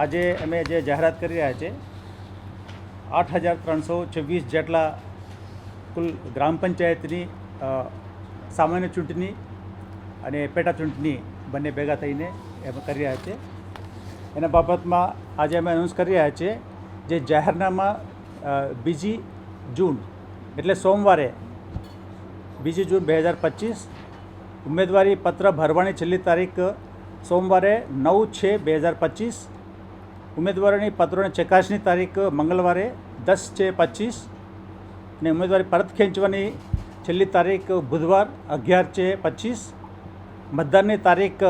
આજે અમે જે જાહેરાત કરી રહ્યા છે, આઠ હજાર ત્રણસો છવ્વીસ જેટલા કુલ ગ્રામ પંચાયતની સામાન્ય ચૂંટણી અને પેટા ચૂંટણી બંને ભેગા થઈને એમ કરી રહ્યા છે. એના બાબતમાં આજે અમે અનાઉન્સ કરી રહ્યા છીએ જે જાહેરનામા બીજી જૂન, એટલે સોમવારે, બીજી જૂન બે હજાર પચીસ, ઉમેદવારી પત્ર ભરવાની છેલ્લી તારીખ સોમવારે નવ છે બે હજાર પચીસ ઉમેદવારોની પત્રોની ચકાસણી તારીખ મંગળવારે દસ છે પચીસ અને ઉમેદવારી પરત ખેંચવાની છેલ્લી તારીખ બુધવાર અગિયાર છે પચીસ. મતદાનની તારીખ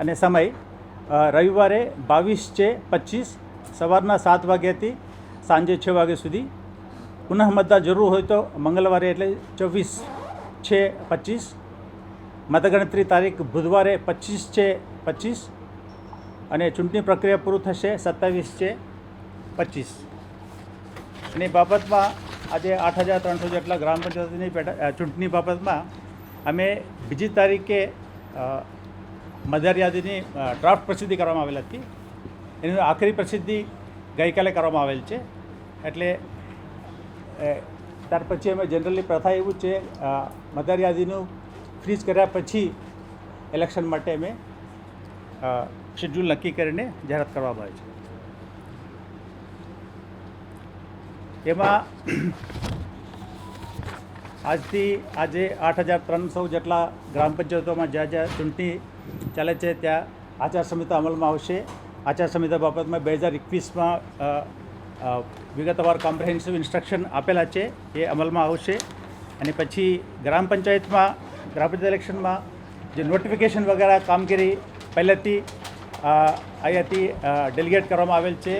અને સમય રવિવારે બાવીસ છે પચીસ, સવારના સાત વાગ્યાથી સાંજે છ વાગ્યા સુધી. પુનઃ મતદાન જરૂર હોય તો મંગળવારે એટલે ચોવીસ છે પચીસ. મતગણતરી તારીખ બુધવારે પચીસ છે પચીસ. અને ચૂંટણી પ્રક્રિયા પૂરું થશે સત્તાવીસ છે પચીસ. અને એ બાબતમાં આજે આઠ હજાર ત્રણસો જેટલા ગ્રામ પંચાયતની પેટા ચૂંટણી બાબતમાં અમે બીજી તારીખે અ, મતદાર યાદીની ડ્રાફ્ટ પ્રસિદ્ધિ કરવામાં આવેલ હતી. એની આખરી પ્રસિદ્ધિ ગઈકાલે કરવામાં આવેલ છે. એટલે ત્યાર પછી અમે જનરલી પ્રથા એવું છે મતદાર ફ્રીઝ કર્યા પછી ઇલેક્શન માટે અમે શેડ્યુલ નક્કી કરીને જાહેરાત કરવામાં આવે છે. એમાં આજથી આજે આઠ હજાર ત્રણસો જેટલા ગ્રામ પંચાયતોમાં જ્યાં જ્યાં ચૂંટણી ચાલે છે, ત્યાં આચારસંહિતા અમલમાં આવશે. આચારસંહિતા બાબતમાં બે હજાર એકવીસમાં વિગતવાર કોમ્પ્રિહેન્સિવ ઇન્સ્ટ્રક્શન આપેલા છે, એ અમલમાં આવશે. અને પછી ગ્રામ પંચાયતમાં, ગ્રામ પંચાયત ઇલેક્શનમાં જે નોટિફિકેશન વગેરે કામગીરી પહેલેથી અહીંયાથી ડેલિગેટ કરવામાં આવેલ છે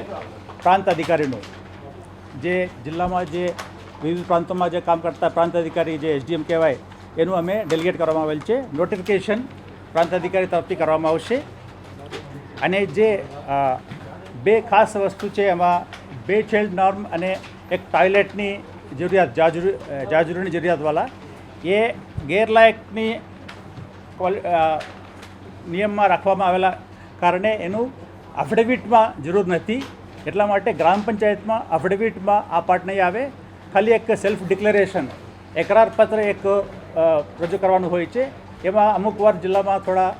પ્રાંત અધિકારીનું. જે જિલ્લામાં જે વિવિધ પ્રાંતોમાં જે કામ કરતા પ્રાંત અધિકારી જે એસડીએમ કહેવાય, એનું અમે ડેલિગેટ કરવામાં આવેલ છે. નોટિફિકેશન પ્રાંત અધિકારી તરફથી કરવામાં આવશે. અને જે બે ખાસ વસ્તુ છે, એમાં બે ચાઇલ્ડ નોર્મ અને એક ટોયલેટની જરૂરિયાત, જાજરૂ જાજરૂની જરૂરિયાતવાળા. એ ગેરલાયકની નિયમમાં રાખવામાં આવેલા કારણે એનું અફિડેવિટમાં જરૂર નથી. એટલા માટે ગ્રામ પંચાયતમાં અફિડેવિટમાં આ પાર્ટ નહીં આવે. ખાલી એક સેલ્ફ ડિક્લેરેશન એકરાર પત્ર એક રજૂ કરવાનું હોય છે. એમાં અમુક વાર જિલ્લામાં થોડા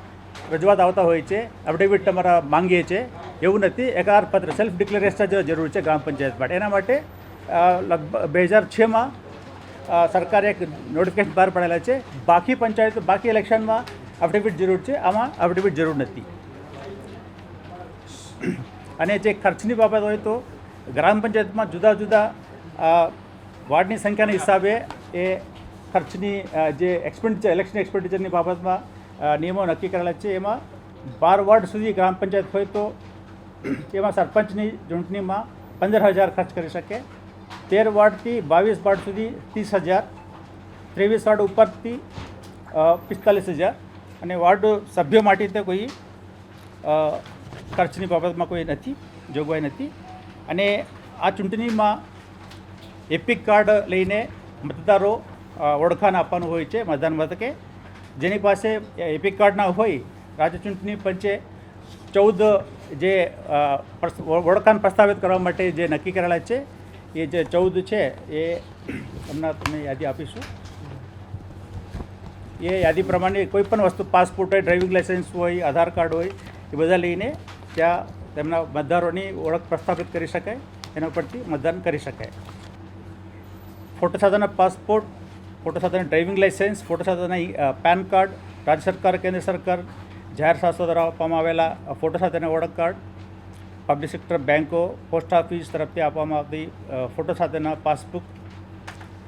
રજૂઆત આવતા હોય છે. અફિડેવિટ તમારા માંગીએ છીએ એવું નથી. એકરારપત્ર સેલ્ફ ડિક્લેરેશન જ જરૂર છે ગ્રામ પંચાયત માટે. એના માટે લગભગ બે હજાર છમાં સરકારે એક નોટિફિકેશન બહાર પાડેલા છે. બાકી પંચાયત, બાકી ઇલેક્શનમાં અફિડેવિટ જરૂર છે. આમાં અફિડેવિટ જરૂર નથી. અને જે ખર્ચની બાબત હોય તો ગ્રામ પંચાયતમાં જુદા જુદા વાર્ડની સંખ્યાના હિસાબે એ ખર્ચની જે એક્સપેન્ડિચર ઇલેક્શન એક્સપેન્ડિચરની બાબતમાં નિયમો નક્કી કરેલા છે. એમાં બાર વોર્ડ સુધી ગ્રામ પંચાયત હોય તો એમાં સરપંચની ચૂંટણીમાં પંદર હજાર ખર્ચ કરી શકે. તેર વોર્ડથી બાવીસ વોર્ડ સુધી ત્રીસ હજાર. ત્રેવીસ વોર્ડ ઉપરથી પિસ્તાલીસ હજાર. અને વોર્ડ સભ્યો માટે તો કોઈ ખર્ચની બાબતમાં કોઈ નથી, જોગવાઈ નથી. અને આ ચૂંટણીમાં એપિક કાર્ડ લઈને મતદારો ઓળખાણ આપવાનું હોય છે મતદાન મથકે. જેની પાસે એપિક કાર્ડ ના હોય, રાજ્ય ચૂંટણી પંચે ચૌદ જે ઓળખાણ પ્રસ્તાવિત કરવા માટે જે નક્કી કરેલા છે, એ જે ચૌદ છે, એ હમણાં તમને યાદી આપીશું. એ યાદી પ્રમાણે કોઈ પણ વસ્તુ, પાસપોર્ટ હોય, ડ્રાઇવિંગ લાઇસન્સ હોય, આધાર કાર્ડ હોય, એ બધા લઈને ત્યાં તેમના મતદારોની ઓળખ પ્રસ્થાપિત કરી શકાય, એના પરથી મતદાન કરી શકાય. ફોટો સાથેના પાસપોર્ટ, ફોટો સાથેના ડ્રાઇવિંગ લાઇસન્સ, ફોટો સાથેના પેન કાર્ડ, રાજ્ય સરકાર, કેન્દ્ર સરકાર, જાહેર શાસ્ત્રો દ્વારા આપવામાં આવેલા ફોટો સાથેના ઓળખ કાર્ડ, પબ્લિક સેક્ટર બેન્કો પોસ્ટ ઓફિસ તરફથી આપવામાં આવતી ફોટો સાથેના પાસબુક,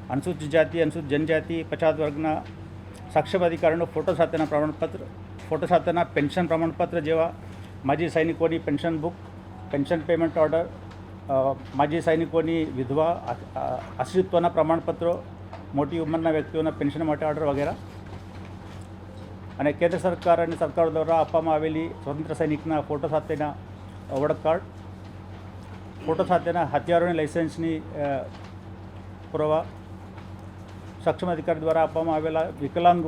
અનુસૂચિત જાતિ, અનુસૂચિત જનજાતિ, પછાત વર્ગના સક્ષમ અધિકારીનો ફોટો સાથેના પ્રમાણપત્ર, ફોટો સાથેના પેન્શન પ્રમાણપત્ર જેવા માજી સૈનિકોની pension book, pension payment order માજી સૈનિકોની વિધવા, આ- આ- આશ્રિતત્વના પ્રમાણપત્રો, મોટી ઉંમરના વ્યક્તિઓના પેન્શન માટે ઓર્ડર વગેરે. અને કેન્દ્ર સરકાર અને સરકાર દ્વારા આપવામાં આવેલી સ્વતંત્ર સૈનિકના ફોટો સાથેના ઓળખ કાર્ડ, ફોટો સાથેના હથિયારોની લાઇસન્સની પુરાવા સક્ષમ અધિકારી દ્વારા આપવામાં આવેલા વિકલાંગ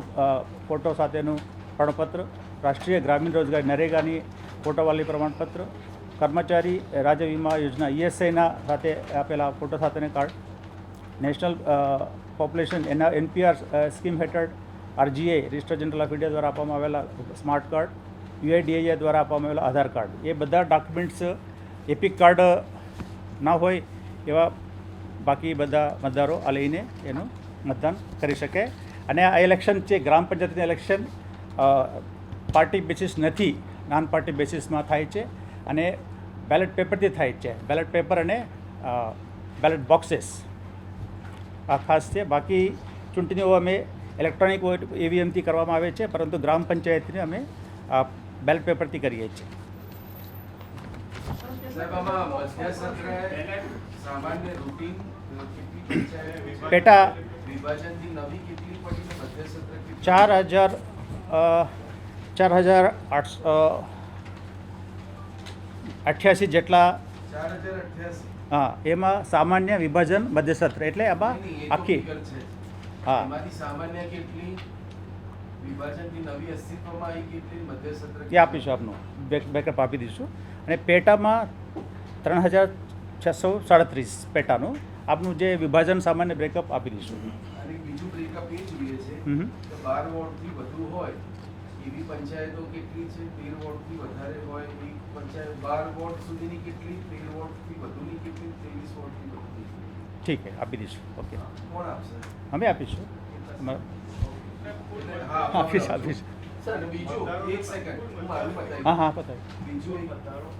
ફોટો સાથેનું પ્રમાણપત્ર, રાષ્ટ્રીય ગ્રામીણ રોજગાર નરેગાની ફોટોવાળી પ્રમાણપત્ર, કર્મચારી રાજ્ય વીમા યોજના ઈએસઆઈના સાથે આપેલા ફોટો સાથેના કાર્ડ, નેશનલ પોપ્યુલેશન એના, એનપીઆર સ્કીમ હેઠળ RGA, register general of India દ્વારા આપવામાં આવેલા સ્માર્ટ કાર્ડ યુઆઈડીએ દ્વારા આપવામાં આવેલા આધાર કાર્ડ. એ બધા ડોક્યુમેન્ટ્સ એપિક કાર્ડ ના હોય એવા બાકી બધા મતદારો આ લઈને એનું મતદાન કરી શકે. અને આ ઇલેક્શન છે, ગ્રામ પંચાયતની ઇલેક્શન પાર્ટી બેસિસ નથી નાન પાર્ટી બેસિસમાં થાય છે. અને બેલેટ પેપરથી થાય છે. બેલેટ પેપર અને બેલેટ બોક્સેસ આ ખાસ છે. બાકી ચૂંટણીઓ અમે ઇલેક્ટ્રોનિક ઈવીએમથી કરવામાં આવે છે, પરંતુ ગ્રામ પંચાયતને અમે બેલેટ પેપરથી કરીએ છીએ. પેટા ચાર હજાર ચાર હજાર આઠસો અઠ્યાસી જેટલા હા, એમાં સામાન્ય વિભાજન મધ્યસત્ર એટલે આમાં આખી હા. સામાન્ય કેટલી એ આપીશું આપનું. બેક બેકઅપ આપી દઈશું. અને પેટામાં ત્રણ હજાર છસો સાડત્રીસ પેટાનું આપનું જે વિભાજન સામાન્ય બ્રેકઅપ આપી દઈશું. બીજું બ્રેકઅપ એ જોઈએ છે કે બાર વોર્ડથી વધુ હોય એવી પંચાયતો કેટલી છે? તેર વોર્ડથી વધારે હોય એવી પંચાયત બાર વોર્ડ સુધીની કેટલી? તેર વોર્ડથી વધુની કેટલી? ત્રેવીસ વોર્ડથી વધુની. ઠીક છે આપી દઈશું. ઓકે. કોણ આપશે? અમે આપીશું. અમારા- એટલે હા, આપીશ આપો. આપીશ અને બીજું એક સેકન્ડ હું મારું બતાવી હા હા પતાવી બીજું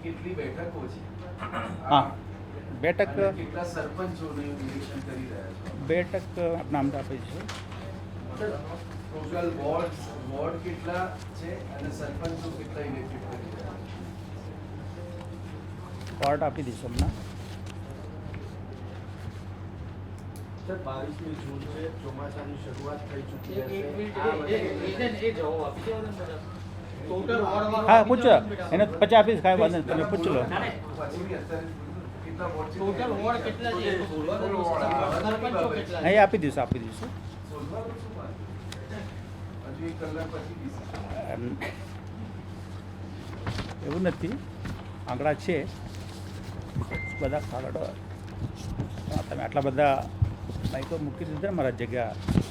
કેટલી બેઠકો છે હા. બેઠક અને કેટલા સરપંચોને નિરીક્ષણ કરી રહ્યા છો બેઠક નામ આપીશું ટોટલ વોર્ડ વોર્ડ કેટલા છે અને સરપંચો કેટલા ઇલેક્ટેડ કરી રહ્યા છે વોર્ડ આપી દઈશું હમણાં બાવીસમી જૂન છે ચોમાસાની શરૂઆત થઈ ચૂકી છે હા પૂછો. એને પછી આપીશ કાંઈ વાંધો નહીં તમે પૂછ લો? અહીં આપી દઈશું આપી દઈશું. એવું નથી. આંકડા છે. બધા હા, તમે આટલા બધા દીધા ને મારા જગ્યા.